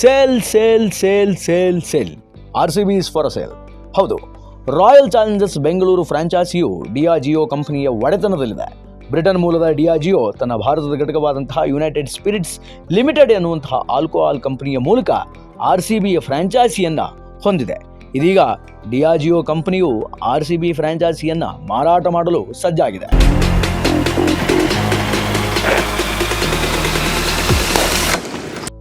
Sale sale sale sale sale R C B is for sale ಹೌದು Royal Challengers Bengaluru ಫ್ರಾಂಚೈಸಿಯು Diageo ಕಂಪನಿಯ ಒಡೆತನದಲ್ಲಿದೆ. Britain ಮೂಲದ ಡಿಯಾಜಿಯೋ ತನ್ನ ಭಾರತದ ಘಟಕವಾದಂತಹ ಯುನೈಟೆಡ್ ಸ್ಪಿರಿಟ್ಸ್ ಲಿಮಿಟೆಡ್ ಎನ್ನುವಂತಹ ಆಲ್ಕೋಹಾಲ್ ಕಂಪನಿಯ ಮೂಲಕ ಆರ್ ಸಿ ಬಿಯ ಫ್ರಾಂಚೈಸಿಯನ್ನ ಹೊಂದಿದೆ. ಇದೀಗ ಡಿಯಾಜಿಯೋ ಕಂಪನಿಯು ಆರ್ ಸಿ ಬಿ ಫ್ರಾಂಚೈಸಿಯನ್ನ ಮಾರಾಟ ಮಾಡಲು ಸಜ್ಜಾಗಿದೆ.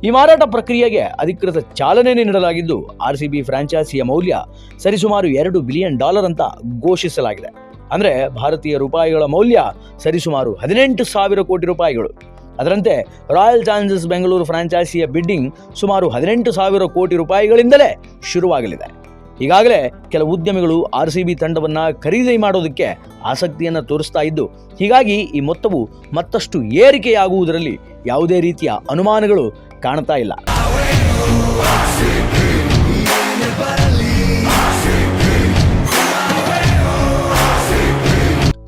ಈ ಮಾರಾಟ ಪ್ರಕ್ರಿಯೆಗೆ ಅಧಿಕೃತ ಚಾಲನೆ ನೀಡಲಾಗಿದ್ದು, ಆರ್ಸಿಬಿ ಫ್ರಾಂಚೈಸಿಯ ಮೌಲ್ಯ ಸರಿಸುಮಾರು ಎರಡು ಬಿಲಿಯನ್ ಡಾಲರ್ ಅಂತ ಘೋಷಿಸಲಾಗಿದೆ. ಅಂದರೆ ಭಾರತೀಯ ರೂಪಾಯಿಗಳ ಮೌಲ್ಯ ಸರಿಸುಮಾರು ಹದಿನೆಂಟು ಸಾವಿರ ಕೋಟಿ ರೂಪಾಯಿಗಳು. ಅದರಂತೆ ರಾಯಲ್ ಚಾಲೆಂಜರ್ಸ್ ಬೆಂಗಳೂರು ಫ್ರಾಂಚೈಸಿಯ ಬಿಡ್ಡಿಂಗ್ ಸುಮಾರು ಹದಿನೆಂಟು ಸಾವಿರ ಕೋಟಿ ರೂಪಾಯಿಗಳಿಂದಲೇ ಶುರುವಾಗಲಿದೆ. ಈಗಾಗಲೇ ಕೆಲವು ಉದ್ಯಮಿಗಳು ಆರ್ ಸಿ ಬಿ ತಂಡವನ್ನು ಖರೀದಿ ಮಾಡೋದಕ್ಕೆ ಆಸಕ್ತಿಯನ್ನು ತೋರಿಸ್ತಾ ಇದ್ದು, ಹೀಗಾಗಿ ಈ ಮೊತ್ತವು ಮತ್ತಷ್ಟು ಏರಿಕೆಯಾಗುವುದರಲ್ಲಿ ಯಾವುದೇ ರೀತಿಯ ಅನುಮಾನಗಳು ಕಾಣ್ತಾ ಇಲ್ಲ.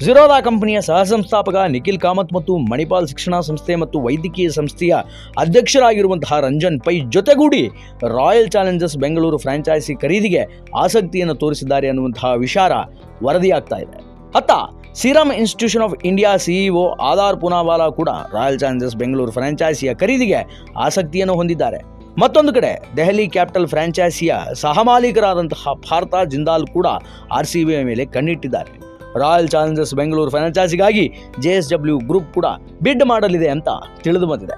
ಝಿರೋದಾ ಕಂಪನಿಯ ಸಹಸಂಸ್ಥಾಪಕ ನಿಖಿಲ್ ಕಾಮತ್ ಮತ್ತು ಮಣಿಪಾಲ್ ಶಿಕ್ಷಣ ಸಂಸ್ಥೆ ಮತ್ತು ವೈದ್ಯಕೀಯ ಸಂಸ್ಥೆಯ ಅಧ್ಯಕ್ಷರಾಗಿರುವಂತಹ ರಂಜನ್ ಪೈ ಜೊತೆಗೂಡಿ ರಾಯಲ್ ಚಾಲೆಂಜರ್ಸ್ ಬೆಂಗಳೂರು ಫ್ರಾಂಚೈಸಿ ಖರೀದಿಗೆ ಆಸಕ್ತಿಯನ್ನು ತೋರಿಸಿದ್ದಾರೆ ಅನ್ನುವಂತಹ ವಿಚಾರ ವರದಿಯಾಗ್ತಾ ಇದೆ. ಅತ್ತ Serum Institution of India CEO Adar Poonawalla ಕೂಡ ರಾಯಲ್ ಚಾಲೆಂಜರ್ಸ್ ಬೆಂಗಳೂರು ಫ್ರಾಂಚೈಸಿಯ ಖರೀದಿಗೆ ಆಸಕ್ತಿಯನ್ನು ಹೊಂದಿದ್ದಾರೆ. ಮತ್ತೊಂದು ಕಡೆ, ದೆಹಲಿ ಕ್ಯಾಪಿಟಲ್ ಫ್ರಾಂಚೈಸಿಯ ಸಹಮಾಲೀಕರಾದಂತಹ ಭಾರತ ಜಿಂದಾಲ್ ಕೂಡ ಆರ್ ಸಿ ಬಿ ಮೇಲೆ ಕಣ್ಣಿಟ್ಟಿದ್ದಾರೆ. ರಾಯಲ್ ಚಾಲೆಂಜರ್ಸ್ ಬೆಂಗಳೂರು ಫ್ರಾಂಚೈಸಿಗಾಗಿ ಜೆ ಎಸ್ ಡಬ್ಲ್ಯೂ ಗ್ರೂಪ್ ಕೂಡ ಬಿಡ್ ಮಾಡಲಿದೆ ಅಂತ ತಿಳಿದು ಬಂದಿದೆ.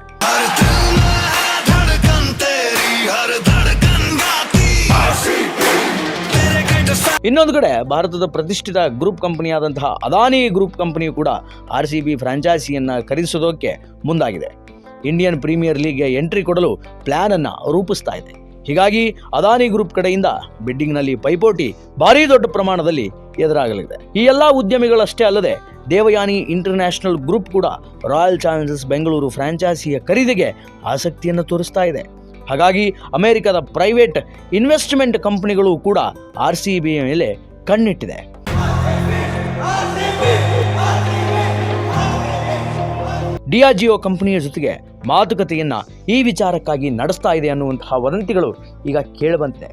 ಇನ್ನೊಂದು ಕಡೆ ಭಾರತದ ಪ್ರತಿಷ್ಠಿತ ಗ್ರೂಪ್ ಕಂಪನಿಯಾದಂತಹ ಅದಾನಿ ಗ್ರೂಪ್ ಕಂಪನಿಯು ಕೂಡ ಆರ್ ಸಿ ಬಿ ಫ್ರಾಂಚೈಸಿಯನ್ನ ಖರೀದಿಸೋದಕ್ಕೆ ಮುಂದಾಗಿದೆ. ಇಂಡಿಯನ್ ಪ್ರೀಮಿಯರ್ ಲೀಗ್ಗೆ ಎಂಟ್ರಿ ಕೊಡಲು ಪ್ಲಾನ್ ಅನ್ನ ರೂಪಿಸ್ತಾ ಇದೆ. ಹೀಗಾಗಿ ಅದಾನಿ ಗ್ರೂಪ್ ಕಡೆಯಿಂದ ಬಿಡ್ಡಿಂಗ್ನಲ್ಲಿ ಪೈಪೋಟಿ ಭಾರೀ ದೊಡ್ಡ ಪ್ರಮಾಣದಲ್ಲಿ ಎದುರಾಗಲಿದೆ. ಈ ಎಲ್ಲಾ ಉದ್ಯಮಿಗಳಷ್ಟೇ ಅಲ್ಲದೆ ದೇವಯಾನಿ ಇಂಟರ್ನ್ಯಾಷನಲ್ ಗ್ರೂಪ್ ಕೂಡ ರಾಯಲ್ ಚಾಲೆಂಜರ್ಸ್ ಬೆಂಗಳೂರು ಫ್ರಾಂಚೈಸಿಯ ಖರೀದಿಗೆ ಆಸಕ್ತಿಯನ್ನು ತೋರಿಸ್ತಾ ಇದೆ. ಹಾಗಾಗಿ ಅಮೆರಿಕದ ಪ್ರೈವೇಟ್ ಇನ್ವೆಸ್ಟ್ಮೆಂಟ್ ಕಂಪನಿಗಳು ಕೂಡ ಆರ್ ಸಿ ಬಿ ಮೇಲೆ ಕಣ್ಣಿಟ್ಟಿದೆ. ಡಿಯಾಜಿಯೋ ಕಂಪನಿಯ ಜೊತೆಗೆ ಮಾತುಕತೆಯನ್ನ ಈ ವಿಚಾರಕ್ಕಾಗಿ ನಡೆಸ್ತಾ ಇದೆ ಅನ್ನುವಂತಹ ವದಂತಿಗಳು ಈಗ ಕೇಳಿಬಂತಿದೆ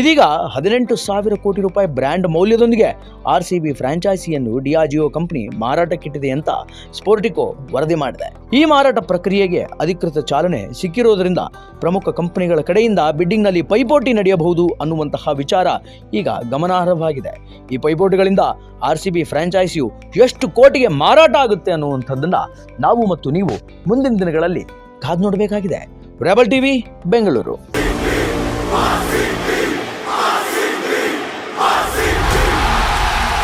ಇದೀಗ ಹದಿನೆಂಟು ಸಾವಿರ ಕೋಟಿ ರೂಪಾಯಿ ಬ್ರ್ಯಾಂಡ್ ಮೌಲ್ಯದೊಂದಿಗೆ ಆರ್ ಸಿ ಬಿ ಫ್ರಾಂಚೈಸಿಯನ್ನು ಡಿಯಾಜಿಯೋ ಕಂಪ್ನಿ ಮಾರಾಟಕ್ಕಿಟ್ಟಿದೆ ಅಂತ ಸ್ಪೋರ್ಟಿಕೋ ವರದಿ ಮಾಡಿದೆ. ಈ ಮಾರಾಟ ಪ್ರಕ್ರಿಯೆಗೆ ಅಧಿಕೃತ ಚಾಲನೆ ಸಿಕ್ಕಿರೋದರಿಂದ ಪ್ರಮುಖ ಕಂಪನಿಗಳ ಕಡೆಯಿಂದ ಬಿಡ್ಡಿಂಗ್ನಲ್ಲಿ ಪೈಪೋಟಿ ನಡೆಯಬಹುದು ಅನ್ನುವಂತಹ ವಿಚಾರ ಈಗ ಗಮನಾರ್ಹವಾಗಿದೆ. ಈ ಪೈಪೋಟಿಗಳಿಂದ ಆರ್ ಸಿ ಬಿ ಫ್ರಾಂಚೈಸಿಯು ಎಷ್ಟು ಕೋಟಿಗೆ ಮಾರಾಟ ಆಗುತ್ತೆ ಅನ್ನುವಂಥದ್ದನ್ನು ನಾವು ಮತ್ತು ನೀವು ಮುಂದಿನ ದಿನಗಳಲ್ಲಿ ಕಾದ್ ನೋಡಬೇಕಾಗಿದೆ. Rebel TV Bengaluru